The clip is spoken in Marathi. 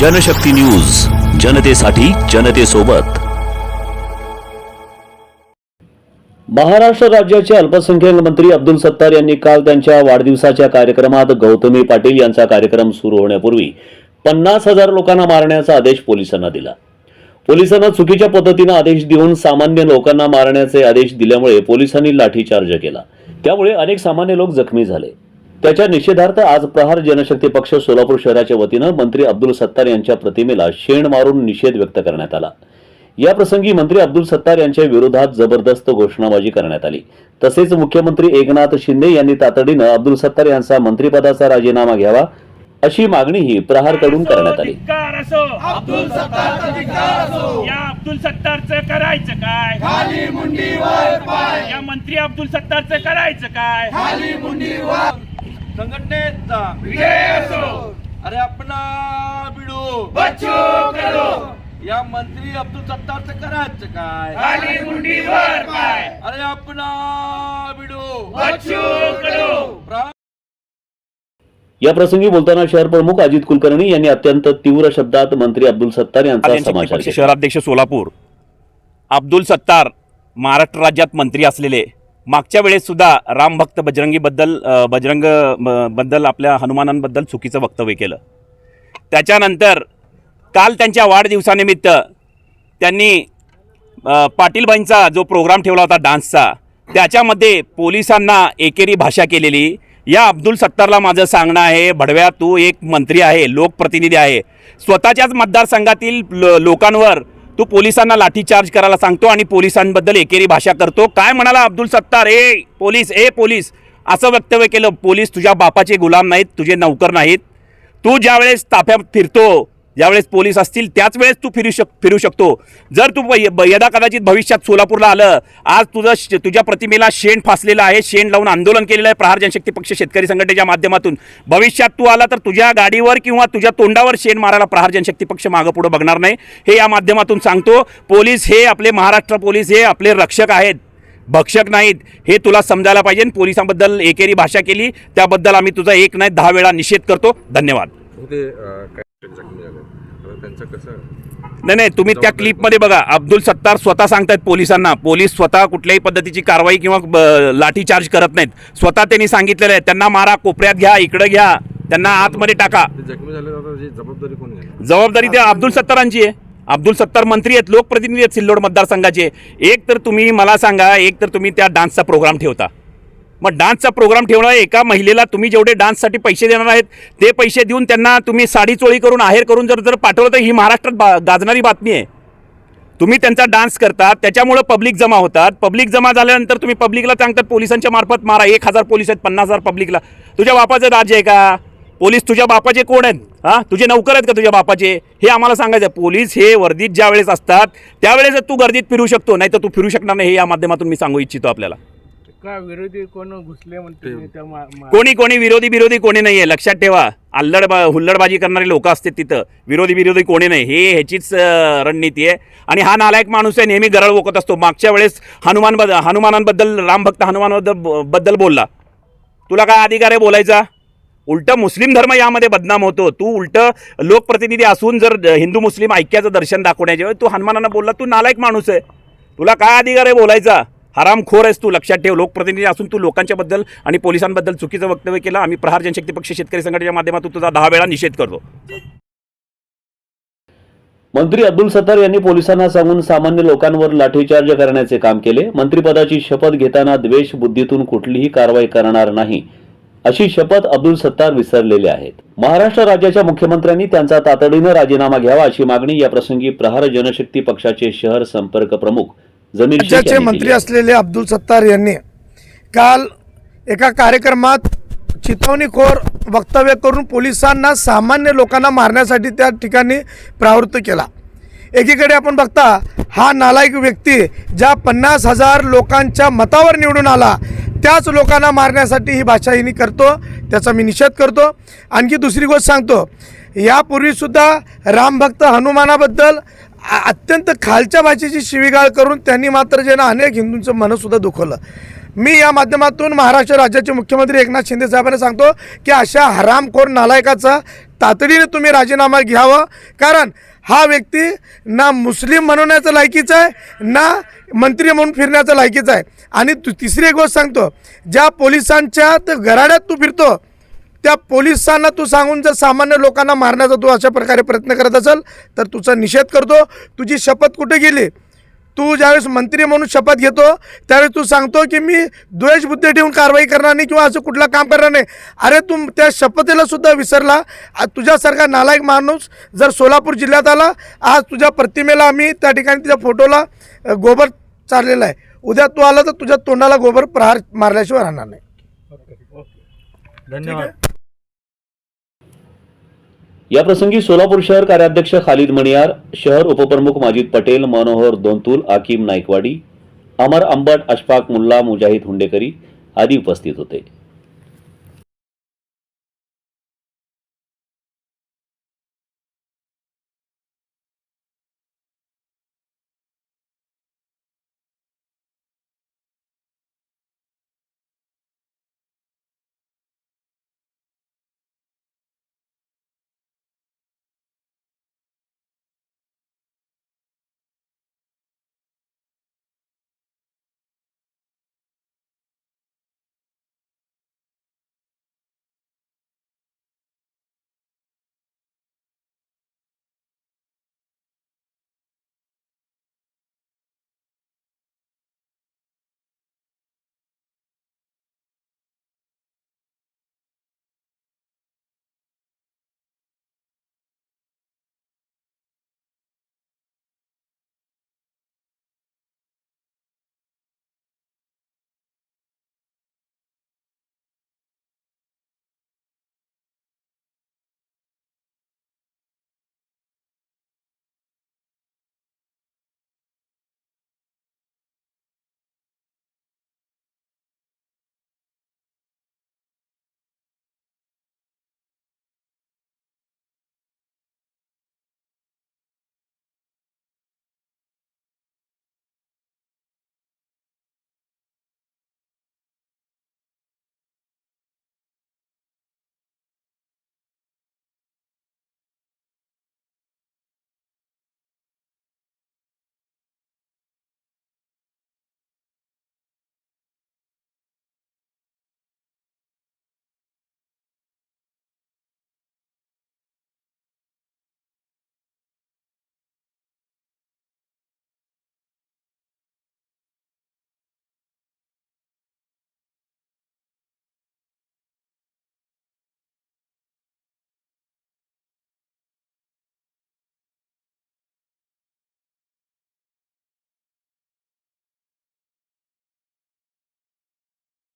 जनशक्ती न्यूज जनतेसाठी जनतेसोबत. महाराष्ट्र राज्याचे अल्पसंख्याक मंत्री अब्दुल सत्तार यांनी काल त्यांच्या वाढदिवसाच्या कार्यक्रमात गौतमी पाटील यांचा कार्यक्रम सुरू होण्यापूर्वी पन्नास हजार लोकांना मारण्याचा आदेश पोलिसांना दिला. पोलिसांना चुकीच्या पद्धतीनं आदेश देऊन सामान्य लोकांना मारण्याचे आदेश दिल्यामुळे पोलिसांनी लाठीचार्ज केला. त्यामुळे अनेक सामान्य लोक जखमी झाले. त्याच्या निषेधार्थ आज प्रहार जनशक्ती पक्ष सोलापूर शहराच्या वतीनं मंत्री अब्दुल सत्तार यांच्या प्रतिमेला शेण मारून निषेध व्यक्त करण्यात आला. या प्रसंगी मंत्री अब्दुल सत्तार यांच्या विरोधात जबरदस्त घोषणाबाजी करण्यात आली. तसेच मुख्यमंत्री एकनाथ शिंदे यांनी तातडीनं अब्दुल सत्तार यांचा मंत्रिपदाचा राजीनामा घ्यावा अशी मागणीही प्रहारकडून करण्यात आली. अब्दुल सत्तार या अब्दुल सत्तारचं करायचं काय? खाली मुंडीवर पाय. या मंत्री अब्दुल सत्तारचं करायचं काय? खाली संघटनेचा विजय असो. अरे अपना बिडू. बच्चू कडू या मंत्री अब्दुल सत्तारचं करायचं काय? खाली मुंडीवर पाय. अरे अपना बिडू. बच्चू कडू प्रा- या प्रसंगी बोलताना शहर प्रमुख अजित कुलकर्णी यांनी अत्यंत तीव्र शब्दात मंत्री अब्दुल सत्तार यांचा जनशक्ती समाचार पक्ष केला. शहराध्यक्ष सोलापूर. अब्दुल सत्तार महाराष्ट्र राज्यात मंत्री असलेले. मागच्या वेळेससुद्धा रामभक्त बजरंगीबद्दल बजरंग ब- बद्दल आपल्या हनुमानांबद्दल चुकीचं वक्तव्य केलं. त्याच्यानंतर काल त्यांच्या वाढदिवसानिमित्त त्यांनी पाटीलबाईंचा जो प्रोग्राम ठेवला होता डान्सचा त्याच्यामध्ये पोलिसांना एकेरी भाषा केलेली या अब्दुल सत्तारला माझं सांगणं आहे भडव्या तू एक मंत्री आहे लोकप्रतिनिधी आहे. स्वतःच्याच मतदारसंघातील लो- लोकांवर तू पोलिसांना लाठीचार्ज करायला सांगतो आणि पोलिसांबद्दल एकेरी भाषा करतो. काय म्हणाला अब्दुल सत्तार? ए पोलीस ए पोलीस. असं वक्तव्य केलं. पोलीस तुझ्या बापाचे गुलाम नाहीत तुझे नौकर नाहीत. तू ज्यावेळेस ताफ्यात फिरतो ज्यावेळेस पोलीस असतील त्याच वेळेस तू फिरू शक फिरू शकतो. जर तू यदा कदाचित भविष्यात सोलापूरला आलं आज तुझं श- तुझ्या प्रतिमेला शेण फासलेलं आहे शेण लावून आंदोलन केलेलं आहे प्रहार जनशक्ती पक्ष शेतकरी संघटनेच्या माध्यमातून. भविष्यात तू आला तर तुझ्या गाडीवर किंवा तुझ्या तोंडावर शेण मारायला प्रहार जनशक्ती पक्ष मागं पुढं बघणार नाही. हे या माध्यमातून सांगतो. पोलीस हे आपले महाराष्ट्र पोलीस हे आपले रक्षक आहेत. भक्षक नाहीत. हे तुला समजायला पाहिजे. पोलिसांबद्दल एकेरी भाषा केली. त्याबद्दल आम्ही तुझा एक नाही दहा वेळा निषेध करतो. धन्यवाद. ते अं, काय जखमी झाले आता त्यांचं कसं? नाही नाही तुम्ही त्या क्लिपमध्ये बघा. अब्दुल सत्तार स्वतः सांगतायत पोलिसांना. पोलीस स्वतः कुठल्याही पद्धतीची कारवाई किंवा लाठीचार्ज करत नाहीत. स्वतः त्यांनी सांगितलेलं आहे. त्यांना मारा कोपऱ्यात घ्या इकडे घ्या. त्यांना आतमध्ये टाका. ते जखमी झाले आता जी जबाबदारी कोण घेणार? जबाबदारी त्या अब्दुल सत्तारांची आहे. अब्दुल सत्तार मंत्री आहेत लोकप्रतिनिधी आहेत सिल्लोड मतदारसंघाचे. एक तर तुम्ही मला सांगा एक तर तुम्ही त्या डान्सचा प्रोग्राम ठेवता. मग डान्सचा प्रोग्राम ठेवणं एका महिलेला तुम्ही जेवढे डान्ससाठी पैसे देणार आहेत ते पैसे देऊन त्यांना तुम्ही साडी चोळी करून आहेर करून जर जर पाठवलं तर ही महाराष्ट्रात बा गाजणारी बातमी आहे. तुम्ही त्यांचा डान्स करतात त्याच्यामुळं पब्लिक जमा होतात. पब्लिक जमा झाल्यानंतर तुम्ही पब्लिकला सांगतात पोलिसांच्या मार्फत मारा एक हजार पोलीस आहेत पन्नास हजार पब्लिकला. तुझ्या बापाचं राज्य आहे का? पोलीस तुझ्या बापाचे कोण आहेत? हां? तुझे नौकर आहेत का तुझ्या बापाचे? हे आम्हाला सांगायचं पोलीस हे वर्दीत ज्या वेळेस असतात त्यावेळेस तू गर्दीत फिरू शकतो नाही तर तू फिरू शकणार नाही हे या माध्यमातून मी सांगू इच्छितो आपल्याला. का विरोधी कोण घुसले म्हणते मी त्या मा- मा- कोणी कोणी विरोधी विरोधी कोणी नाही आहे लक्षात ठेवा. अल्लड हुल्लडबाजी करणारे लोक असतात तिथं. विरोधी विरोधी कोणी नाही. हे ह्याचीच अं, रणनीती आहे. आणि हा नालायक माणूस आहे नेहमी गरळ वोकत असतो. मागच्या वेळेस हनुमान हनुमानांबद्दल रामभक्त हनुमानबद्दल बद्दल बोलला. तुला काय अधिकार आहे बोलायचा? उलट मुस्लिम धर्म यामध्ये बदनाम होतो. तू उलट लोकप्रतिनिधी असून जर हिंदू मुस्लिम ऐक्याचं दर्शन दाखवण्याच्या वेळी तू हनुमानांना बोलला तू नालायक माणूस आहे. तुला काय अधिकार आहे बोलायचा? हरामखोर आहेस तू लक्षात ठेव. लोकप्रतिनिधी असून तू लोकांच्याबद्दल आणि पोलिसांबद्दल चुकीचं वक्तव्य केलं. आम्ही प्रहार जनशक्ती पक्ष शेतकरी संघटनेच्या माध्यमातून तुझा दहा वेळा निषेध करतो. मंत्री अब्दुल सत्तार यांनी पोलिसांना सांगून सामान्य लोकांवर लाठीचार्ज करण्याचे काम केले. मंत्रिपदाची शपथ घेताना द्वेष बुद्धीतून कुठलीही कारवाई करणार नाही अशी शपथ अब्दुल सत्तार विसरलेले आहेत. महाराष्ट्र राज्याच्या मुख्यमंत्र्यांनी त्यांचा तातडीनं राजीनामा घ्यावा अशी मागणी या प्रसंगी प्रहार जनशक्ती पक्षाचे शहर संपर्क प्रमुख राज्याचे मंत्री. असलेले अब्दुल सत्तार यांनी काल एका कार्यक्रमात चितवणीखोर वक्तव्य करून पोलिसांना सामान्य लोकांना मारण्यासाठी त्या ठिकाणी प्रवृत्त केला एकीकडे आपण बघता हा नालायक व्यक्ती ज्या पन्नास हजार लोकांच्या मतावर निवडून आला त्याच लोकांना मारण्यासाठी ही भाषा हिनी करतो त्याचा मी निषेध करतो आणखी दुसरी गोष्ट सांगतो यापूर्वीसुद्धा रामभक्त हनुमानाबद्दल अत्यंत खालच्या भाषेची शिवीगाळ करून त्यांनी मात्र जे ना अनेक हिंदूंचं मनसुद्धा दुखवलं. मी या माध्यमातून महाराष्ट्र राज्याचे मुख्यमंत्री एकनाथ शिंदे साहेबांना सांगतो की अशा हरामखोर नालायकाचा तातडीने तुम्ही राजीनामा घ्यावा. कारण हा व्यक्ती ना मुस्लिम म्हणण्याचं लायकीचा आहे ना मंत्री म्हणून फिरण्याचं लायकीचा आहे. आणि तू तिसरी एक गोष्ट सांगतो ज्या पोलिसांच्या त- गराड्यात तू फिरतो त्या पोलिसांना तू सांगून जर सामान्य लोकांना मारण्याचा तू अशा प्रकारे प्रयत्न करत असेल तर तुझा निषेध करतो. तुझी शपथ कुठे गेली? तू ज्यावेळेस मंत्री म्हणून शपथ घेतो त्यावेळेस तू सांगतो की मी द्वेषबुद्धी ठेवून कारवाई करणार नाही किंवा असं कुठलं काम करणार नाही. अरे तू त्या शपथेला सुद्धा विसरला. आज तुझ्यासारखा नालायक माणूस जर सोलापूर जिल्ह्यात आला आज तुझ्या प्रतिमेला आम्ही त्या ठिकाणी तुझ्या फोटोला गोबर चाललेला आहे. उद्या तू आला तर तुझ्या तोंडाला गोबर प्रहार मारल्याशिवाय राहणार नाही. धन्यवाद. या प्रसंगी सोलापूर शहर कार्याध्यक्ष खालिद मणियार शहर उपप्रमुख माजिद पटेल मनोहर दोंतुल आकिम नाईकवाडी अमर अंबट अशफाक मुल्ला मुजाहिद हुंडेकरी आदी उपस्थित होते.